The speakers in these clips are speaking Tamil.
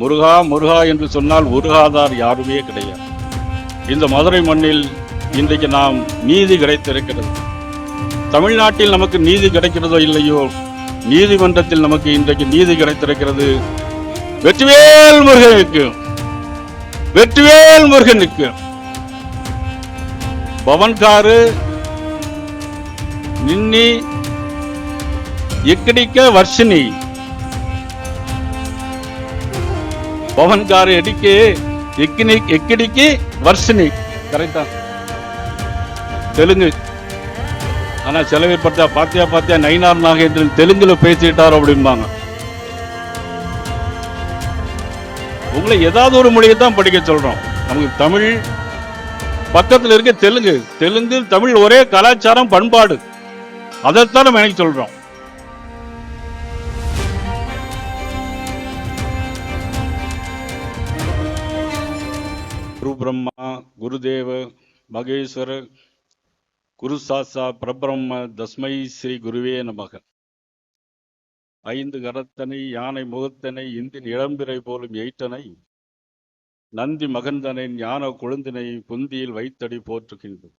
முருகா முருகா என்று சொன்னால் உருகாதார் யாருமே கிடையாது. இந்த மதுரை மண்ணில் இன்றைக்கு நாம் நீதி கிடைத்திருக்கிறது. தமிழ்நாட்டில் நமக்கு நீதி கிடைக்கிறதோ இல்லையோ நீதிமன்றத்தில் நமக்கு இன்றைக்கு நீதி கிடைத்திருக்கிறது. வெற்றிவேல் முருகனுக்கு வெற்றிவேல் முருகனுக்கு. பவன்காரு நின்னி எக்கடிக்க வர்ஷினி. பவன் கார் எடிக்கு எக்கினி எக்கிடிக்கு வர்ஷினி. கரெக்டா தெலுங்கு. ஆனா சில பேர் பார்த்தா பாத்தியா பாத்தியா நயினார் நாகேந்திரன் தெலுங்குல பேசிட்டார் அப்படிம்பாங்க. உங்களை ஏதாவது ஒரு மொழியை தான் படிக்க சொல்றோம். நமக்கு தமிழ் பக்கத்தில் இருக்க தெலுங்கு. தெலுங்கு தமிழ் ஒரே கலாச்சாரம் பண்பாடு. அதைத்தான் நம்ம எனக்கு சொல்றோம். பிரம்மா குருதேவ மகேஸ்வர குரு சாசா பிரபிரம்ம தஸ்மை ஸ்ரீ குருவே நமக. ஐந்து கரத்தனை யானை முகத்தனை இந்தின் இளம்பிறை போலும் எயிட்டனை நந்தி மகந்தனை ஞான கொழுந்தினை புந்தியில் வைத்தடி போற்றுகின்றோம்.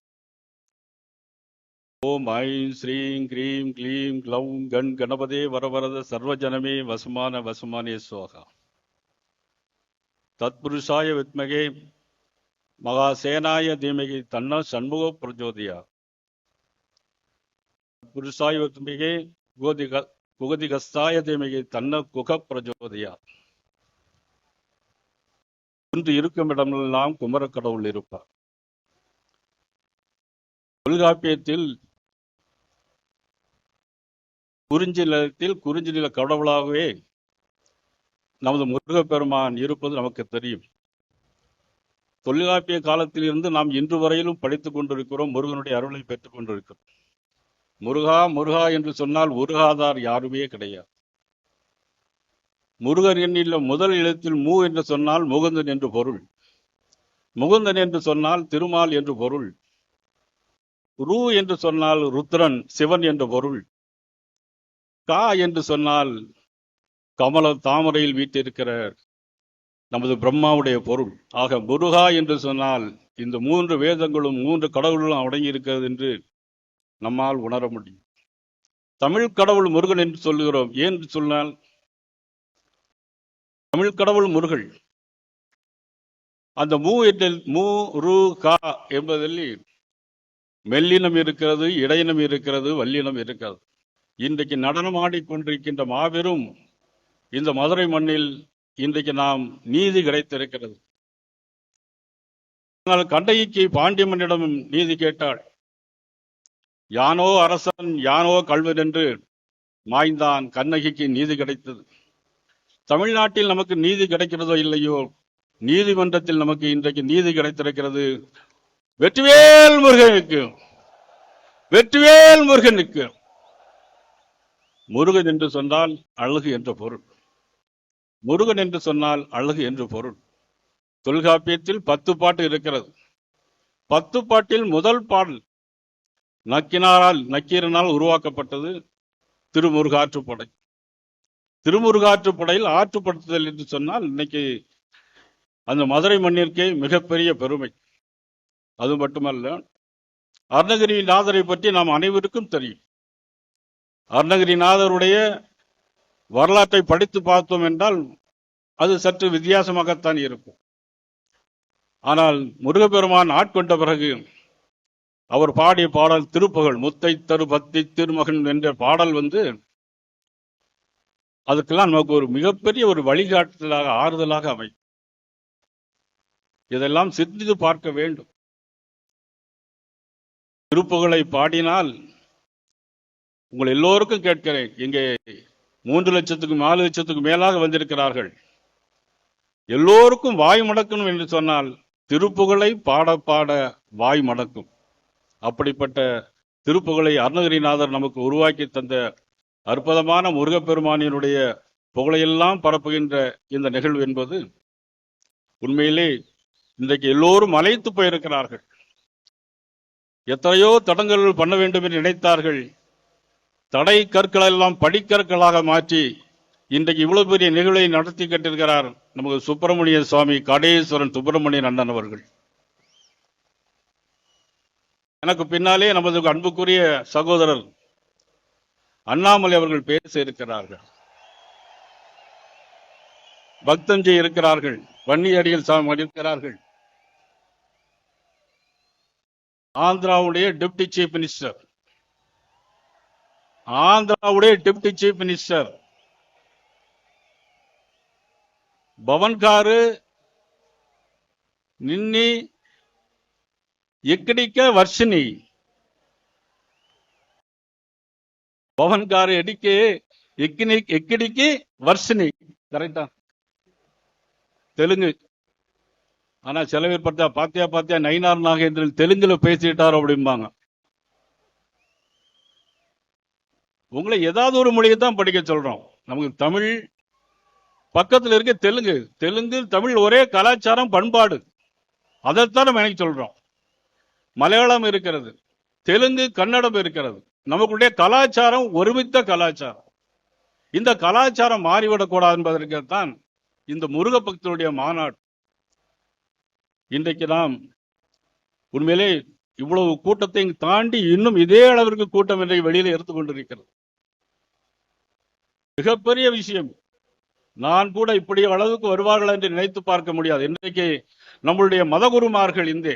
ஓம் ஐம் ஸ்ரீம் கிரீம் க்ளீம் க்ளௌம் கண் கணபதே வரவரத சர்வஜனமே வசுமான வசுமானே சோகா தத்புருஷாய வித்மகே மகாசேனாய தீமகி தன்ன சண்முக பிரஜோதியா புருஷாய வித்மகே கோதிக குகதிகஸ்தாய தீமகி தன்ன குக பிரஜோதியா இன்று இருக்கும் இடமெல்லாம் குமரக்கடவுள் இருப்பார். தொல்காப்பியத்தில் குறிஞ்சி நிலத்தில் குறிஞ்சி நில கடவுளாகவே நமது முருகப்பெருமான் இருப்பது நமக்கு தெரியும். தொல்காப்பிய காலத்தில் இருந்து நாம் இன்று வரையிலும் படித்துக் கொண்டிருக்கிறோம் முருகனுடைய அருளை பெற்றுக் கொண்டிருக்கிறோம். முருகா முருகா என்று சொன்னால் உருகாதார் யாருமே கிடையாது. முருகர் எண்ணில் முதல் எழுத்தில் மூ என்று சொன்னால் முகுந்தன் என்று பொருள். முகுந்தன் என்று சொன்னால் திருமால் என்று பொருள். ரு என்று சொன்னால் ருத்ரன் சிவன் என்று பொருள். கா என்று சொன்னால் கமல தாமரையில் வீட்டிருக்கிற நமது பிரம்மாவுடைய பொருள். ஆக முருகா என்று சொன்னால் இந்த மூன்று வேதங்களும் மூன்று கடவுளும் அடங்கி இருக்கிறது என்று நம்மால் உணர முடியும். தமிழ் கடவுள் முருகன் என்று சொல்லுகிறோம். ஏன் சொன்னால் தமிழ் கடவுள் முருகன். அந்த மூ எட்டில் மூ ரு கா என்பதில் மெல்லினம் இருக்கிறது இடையினம் இருக்கிறது வல்லினம் இருக்கிறது. இன்றைக்கு நடனம் ஆடிக்கொண்டிருக்கின்ற மாபெரும் இந்த மதுரை மண்ணில் இன்றைக்கு நாம் நீதி கிடைத்திருக்கிறது. ஆனால் கண்டகிக்கு பாண்டியம்மனிடம் நீதி கேட்டாள். யானோ அரசன் யானோ கல்வன் என்று மாய்ந்தான் கண்ணகிக்கு நீதி கிடைத்தது. தமிழ்நாட்டில் நமக்கு நீதி கிடைக்கிறதோ இல்லையோ நீதிமன்றத்தில் நமக்கு இன்றைக்கு நீதி கிடைத்திருக்கிறது. வெற்றிவேல் முருகனுக்கு வெற்றிவேல் முருகனுக்கு. முருகன் என்று சொன்னால் அழகு என்ற பொருள். முருகன் என்று சொன்னால் அழகு என்று பொருள். தொல்காப்பியத்தில் பத்து பாட்டு இருக்கிறது. பத்து பாட்டில் முதல் பாடல் நக்கினாரால் நக்கீரனால் உருவாக்கப்பட்டது திருமுருகாற்றுப்படை. திருமுருகாற்றுப்படையில் ஆற்றுப்படுத்துதல் என்று சொன்னால் இன்னைக்கு அந்த மதுரை மண்ணிற்கே மிகப்பெரிய பெருமை. அது மட்டுமல்ல அருணகிரிநாதரை பற்றி நாம் அனைவருக்கும் தெரியும். அருணகிரிநாதருடைய வரலாற்றை படித்து பார்த்தோம் என்றால் அது சற்று வித்தியாசமாகத்தான் இருக்கும். ஆனால் முருகப்பெருமான் ஆட்கொண்ட பிறகு அவர் பாடிய பாடல் திருப்புகழ் முத்தை தரு பத்தி திருமகன் என்ற பாடல் வந்து அதுக்கெல்லாம் நமக்கு ஒரு மிகப்பெரிய ஒரு வழிகாட்டுதலாக ஆறுதலாக அமை இதெல்லாம் சிந்தித்து பார்க்க வேண்டும். திருப்புகழை பாடினால் உங்கள் எல்லோருக்கும் கேட்கிறேன். இங்கே மூன்று லட்சத்துக்கும் நாலு லட்சத்துக்கும் மேலாக வந்திருக்கிறார்கள். எல்லோருக்கும் வாய் மடக்கணும் என்று சொன்னால் திருப்புகழை பாட பாட வாய் மடக்கும். அப்படிப்பட்ட திருப்புகழை அருணகிரிநாதர் நமக்கு உருவாக்கி தந்த அற்புதமான முருகப்பெருமானினுடைய புகழையெல்லாம் பரப்புகின்ற இந்த நிகழ்வு என்பது உண்மையிலே இன்றைக்கு எல்லோரும் அழைத்து போயிருக்கிறார்கள். எத்தனையோ தடங்கல்கள் பண்ண வேண்டும் என்று நினைத்தார்கள். தடை கற்களை எல்லாம் படிக்கற்களாக மாற்றி இன்றைக்கு இவ்வளவு பெரிய நிகழ்வை நடத்தி கட்டிருக்கிறார் நமது சுப்பிரமணிய சுவாமி கடேஸ்வரன் சுப்பிரமணியன் அண்ணன் அவர்கள். எனக்கு பின்னாலே நமது அன்புக்குரிய சகோதரர் அண்ணாமலை அவர்கள் பேச இருக்கிறார்கள். பக்தஞ்சி இருக்கிறார்கள். வன்னியடியில் சாமி இருக்கிறார்கள் ஆந்திராவுடைய deputy chief minister ஆந்திராவுடைய deputy chief minister Pawan గారు నిన్ని ఎక్కడిక వర్షిని పవన్ గారు ఎడికి ఎక్కిని ఎక్కడికి వర్షిని கரெக்டா தெலுங்கு ஆனா சில பேர் பார்த்தா பாத்தியா பாத்தியா நயினார் நாகேந்திரன் தெலுங்குல பேசிட்டார் அப்படிம்பாங்க உங்களை ஏதாவது ஒரு மொழியை தான் படிக்க சொல்றோம். நமக்கு தமிழ் பக்கத்தில் இருக்க தெலுங்கு தெலுங்கு தமிழ் ஒரே கலாச்சாரம் பண்பாடு. அதைத்தான் நம்ம எனக்கு சொல்றோம். மலையாளம் இருக்கிறது தெலுங்கு கன்னடம் இருக்கிறது. நமக்குடைய கலாச்சாரம் ஒருமித்த கலாச்சாரம். இந்த கலாச்சாரம் மாறிவிடக்கூடாது என்பதற்குத்தான் இந்த முருக பக்தருடைய மாநாடு. இன்றைக்கு நாம் உண்மையிலே இவ்வளவு கூட்டத்தை தாண்டி இன்னும் இதே அளவிற்கு கூட்டம் இன்றைக்கு வெளியில எடுத்துக் கொண்டிருக்கிறது. மிகப்பெரிய விஷயம். நான் கூட இப்படி அளவுக்கு வருவார்கள் என்று நினைத்து பார்க்க முடியாது. இன்றைக்கு நம்மளுடைய மதகுருமார்கள் இந்த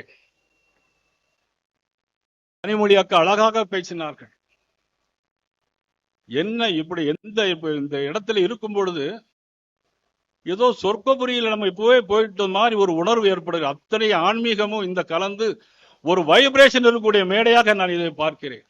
கனிமொழி அக்கா அழகாக பேசினார்கள். என்ன இப்படி எந்த இந்த இடத்துல இருக்கும் பொழுது ஏதோ சொர்க்கபுரியில் நம்ம இப்பவே போயிட்ட மாதிரி ஒரு உணர்வு ஏற்படுது அத்தனை ஆன்மீகமும் இந்த கலந்து ஒரு வைப்ரேஷன் இருக்கக்கூடிய மேடையாக நான் இதை பார்க்கிறேன்.